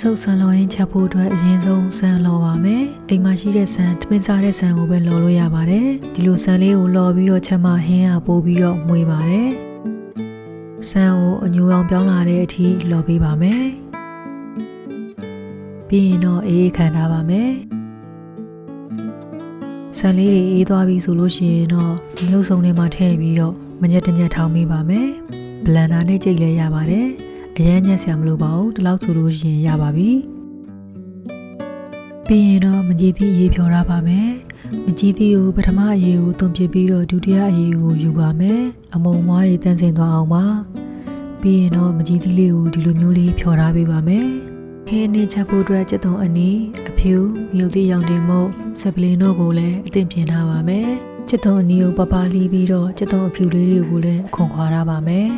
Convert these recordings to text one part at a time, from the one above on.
ဒီငဖဲငဆုပ်ဆန်လော်ရင်ချက်ဖို့အတွက်အရင်ဆုံးဆန်လော်ပါမယ်အိမ်မှာရှိတဲ့ဆန်တမင်စားတဲ့ဆန်ကိုပဲလော်လို့ရပါတယ်ဒီလိုဆန်လေးကိုလော်ပြီးတော့ချက်မှဟင်းကပိုးပြီးတော့မွေပါတယ်ဆန်ကိုအညူအောင်ပြောင်းလာတဲ့အထိလော်ပေးပါမယ်ပြီးရင်တော့အေးအေးခံထားပါမယ်ဆန်လေးတွေအေးသွားပြီဆိုလို့ရှိရင်တော့ဒီရုပ်စုံတွေမှာထည့်ပြီးတော့မညက်တညက်ထောင်းပေးပါမယ်ဘလန်ဒါနဲ့ကြိတ်လဲရပါတယ် အရန်ညက်ဆရာမလို့ပါဘူးဒီလောက်ဆိုလို့ရှိရင်ရပါပြီပြီးရင်တော့မကြည်သည့်ရေဖြော်ရပါမယ်မကြည်သည့်ကိုပထမအရေကိုသွန်ပစ်ပြီးတော့ဒုတိယအရေကိုယူပါမယ်အမုံမွားတွေတန်းစင်သွားအောင်ပါပြီးရင်တော့မကြည်သည့်လေးကိုဒီလိုမျိုးလေးဖြော်ထားပေးပါမယ်ခင်းနေချက်ဖို့အတွက်စက်တုံအနီးအဖြူမြုပ်သည့်ရောင်တင်မုတ်စပလင်းတို့ကိုလည်းအသင့်ပြင်ထားပါမယ်စက်တုံအနီးကိုပပလီးပြီးတော့စက်တုံအဖြူလေးတွေကိုလည်းခွန်ခွာထားပါမယ်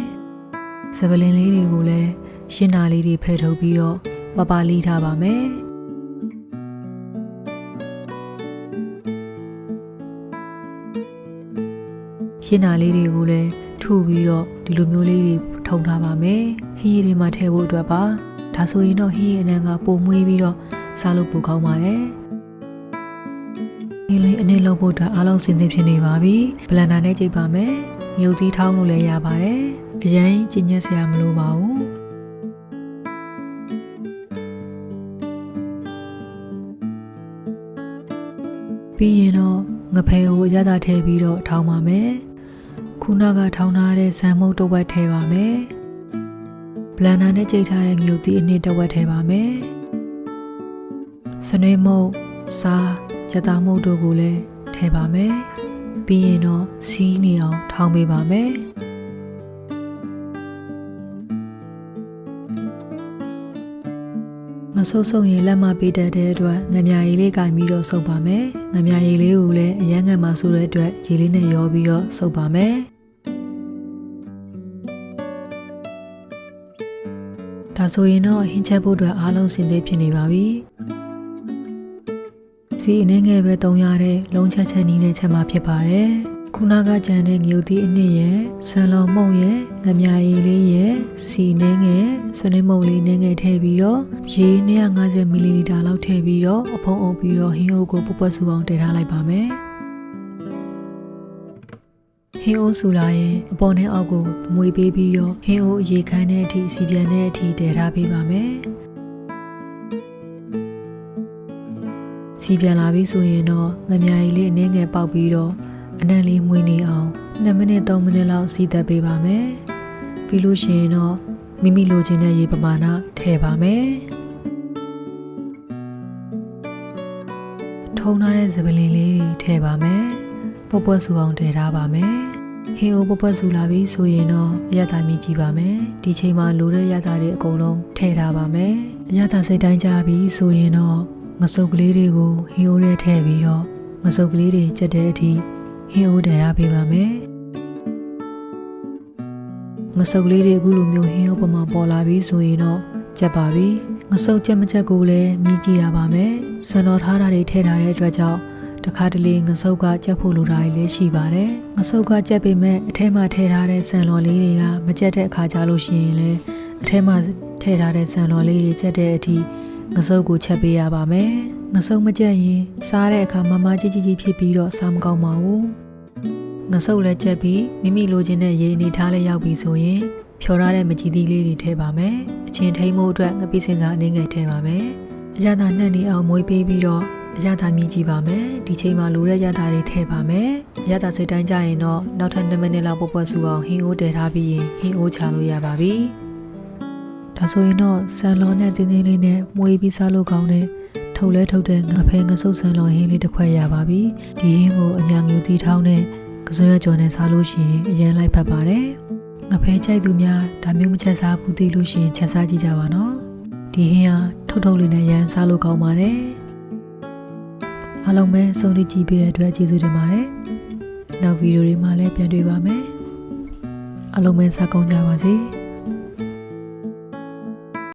စပလင်လေးတွေကိုလည်းရှင်းနာလေးတွေဖယ်ထုတ်ပြီးတော့ပပလီးထားပါမယ်ရှင်းနာလေးတွေကိုလည်းထုပြီးတော့ဒီလိုမျိုးလေးတွေထုံထားပါမယ်ဟင်းရည်တွေမှာထည့်ဖို့အတွက်ပါဒါဆိုရင်တော့ဟင်းရည်အနံကပုံမွေးပြီးတော့စားလို့ပိုကောင်းပါတယ်ဒီလေးအနေလုံးဖို့အတွက်အားလုံးစင်သင့်ဖြစ်နေပါပြီဘလန်ဒါနဲ့ကြိတ်ပါမယ်မြုပ်သီးထောင်းလို့လည်းရပါတယ် အရင်ကျဉ်ညက်စရာမလိုပါဘူးပြီးရင်တော့ငဖဲကိုရတာထည့်ပြီးတော့ထောင်းပါမယ်ခုနကထောင်းထားတဲ့ဇံမုတ်တစ်ဝက်ထည့်ပါမယ်ဘလန်နာနဲ့ကြိတ်ထားတဲ့ငြုပ်သီးအနည်းတစ်ဝက်ထည့်ပါမယ်စနွေးမုတ်စားကြက်သားမုတ်တို့ကိုလည်းထည့်ပါမယ်ပြီးရင်တော့စီးနေအောင်ထောင်းပေးပါမယ် ဆုပ်ဆုပ်ရင်လက်မပေးတတ်တဲ့အတွက်ငမြရည်လေးကင်ပြီးတော့ဆုပ်ပါမယ်ငမြရည်လေးကိုလည်းအရန်ငံမှာဆိုတဲ့အတွက်ရေလေးနဲ့ရောပြီးတော့ဆုပ်ပါမယ်ဒါဆိုရင်တော့ဟင်းချက်ဖို့အတွက်အားလုံးစင်သေးဖြစ်နေပါပြီစီအနေငယ်ပဲတုံရတဲ့လုံးချက်ချက်နီးနဲ့ချက်မှာဖြစ်ပါတယ် ခုနကကြံတဲ့ငြုပ်သီးအနှစ်ရဲ့ဆန်လောင်မုံရဲ့ငမြရည်လေးရဲ့စီနှင်းငယ်စနေမုံလေးနှင်းငယ်ထည့်ပြီးတော့ရေ250မီလီလီတာလောက်ထည့်ပြီးတော့အဖုံးအုပ်ပြီးတော့ဟင်းအုပ်ကိုပုတ်ပွက်စုအောင်တည်ထားလိုက်ပါမယ်ဟင်းအိုးဆူလာရင်အပေါ်နဲ့အောက်ကိုမွေပေးပြီးတော့ဟင်းအိုးရေခမ်းတဲ့အထိစီပြန်တဲ့အထိတည်ထားပေးပါမယ်စီပြန်လာပြီဆိုရင်တော့ငမြရည်လေးအနှင်းငယ်ပေါက်ပြီးတော့ အနံ့လေးမွေးနေအောင်2မိနစ်3မိနစ်လောက်စီသက်ပေးပါမယ်ပြီးလို့ရှိရင်တော့မိမိလိုချင်တဲ့ရေပမာဏထည့်ပါမယ်ထုံထားတဲ့စပလင်လေးတွေထည့်ပါမယ်ပုတ်ပွက်ဆူအောင်ထည့်ထားပါမယ်ဟင်းအိုးပုတ်ပွက်ဆူလာပြီဆိုရင်တော့အရသာမြည်ကြည့်ပါမယ်ဒီချိန်မှာလိုတဲ့ရသာတွေအကုန်လုံးထည့်ထားပါမယ်အရသာစိတ်တိုင်းကြပြီဆိုရင်တော့ငစုပ်ကလေးတွေကိုဟင်းအိုးထဲထည့်ပြီးတော့ငစုပ်ကလေးတွေချက်တဲ့အထိ ဟင်းအိုးတည်ထားပေးပါမယ်ငစုပ်ကလေးတွေအခုလိုမျိုးဟင်းအိုးပေါ်မှာပေါ်လာပြီဆိုရင်တော့ချက်ပါပြီငစုပ်ချက်မချက်ကိုလည်းမြည်ကြည့်ရပါမယ်စံတော်ထားတာတွေထည့်ထားတဲ့အတွက်ကြောင့်တခါတလေငဆုပ်ကကြက်ဖို့လိုတာတွေလည်းရှိပါတယ်ငဆုပ်ကကြက်ပေမဲ့အထဲမှာထည့်ထားတဲ့ဆန်လော်လေးတွေကမကြက်တဲ့အခါကြလို့ရှိရင်လည်းအထဲမှာထည့်ထားတဲ့ဆန်လော်လေးတွေကြက်တဲ့အထိငဆုပ်ကိုချက်ပေးရပါမယ် ငဆုပ်မကြက်ရင်စားတဲ့အခါမမကြီးကြီးကြီးဖြစ်ပြီးတော့စားမကောင်းပါဘူးငဆုပ်လည်းကြက်ပြီးမိမိလိုချင်တဲ့ရေအနေထားလေးရောက်ပြီဆိုရင်ဖြော်ထားတဲ့မကြီးသီးလေးတွေထည့်ပါမယ်အချင်းထိန်မှုအတွက်ငပိစင်စာအနေငယ်ထည့်ပါမယ်အရသာနှက်နေအောင်မွေးပေးပြီးတော့အရသာမြည်ကြည့်ပါမယ်ဒီချိန်မှာလိုတဲ့ရသာတွေထည့်ပါမယ်အရသာစိတ်တိုင်းကြရင်တော့နောက်ထပ်2မိနစ်လောက်ပုတ်ပွက်စုအောင်ဟင်းအိုးတည်ထားပြီးရင်ဟင်းအိုးချလို့ရပါပြီဒါဆိုရင်တော့ဆန်လောနဲ့တင်းတင်းလေးနဲ့မွေးပြီးစားလို့ကောင်းတဲ့ ထုတ်လဲထုတ်တဲ့ငဖဲငဆုပ်ဆန်လောဟင်းလေးတစ်ခွက်ရပါပြီဒီဟင်းကိုအညာငူတီထောင်းနဲ့ကစွန်းရကြော်နဲ့စားလို့ရှိရင်အရင်လိုက်ဖက်ပါတယ်ငဖဲကြိုက်သူများဒါမျိုးမချက်စားဘူးသိလို့ရှိရင်ချက်စားကြည့်ကြပါနော်ဒီဟင်းကထုတ်ထုတ်လေးနဲ့ရန်စားလို့ကောင်းပါတယ်အားလုံးပဲစုံလေးကြည့်ပေးတဲ့အတွက်ကျေးဇူးတင်ပါတယ်နောက်ဗီဒီယိုတွေမှာလည်းပြန်တွေ့ပါမယ်အားလုံးပဲစားကောင်းကြပါစေ